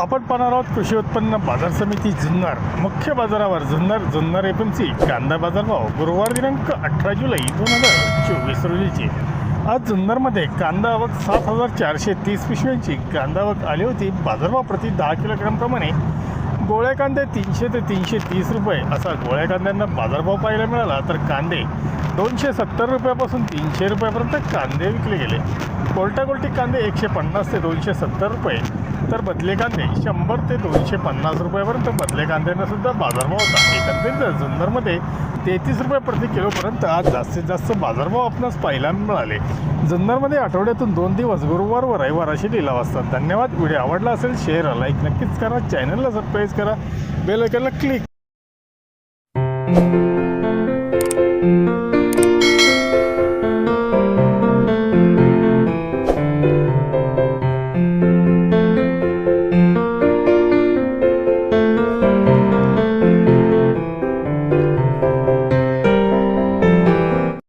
आपण पाहणार आहोत कृषी उत्पन्न बाजार समिती जुन्नर. मुख्य बाजारावर Junnar Junnar F M C कांदा बाजारभाव गुरुवार दिनांक अठरा जुलै दोन हजार चोवीस रोजीची. आज जुन्नरमध्ये कांदा आवक सात हजार चारशे तीस पिशव्यांची. कांदा आवक आली होती बाजारभाव प्रति दहा किलोग्रामप्रमाणे. गोळ्या कांदे तीनशे ते तीनशे तीस रुपये. असा गोळ्या कांद्यांना बाजारभाव पाहायला मिळाला तर कांदे दोनशे सत्तर रुपयापासून तीनशे रुपयापर्यंत कांदे विकले गेले. कोलटा कोलटी कांदे एकशे पन्नास ते दोनशे सत्तर रुपये. तर बदले कांदे शंभर ते दोनशे पन्नास रुपयापर्यंत बदले कांद्यांना सुद्धा बाजारभाव होता. एकंदरीत जुन्नरमध्ये तेहतीस रुपये प्रति किलोपर्यंत आज जास्तीत जास्त बाजारभाव आपणास पाहायला मिळाले. जुन्नरमध्ये आठवड्यातून दोन दिवस गुरुवार व रविवार असे लिलाव असतात. धन्यवाद. व्हिडिओ आवडला असेल शेअर लाईक नक्कीच करा. चॅनलला सबस्क्राईब करा. बेल आयकॉनला क्लिक.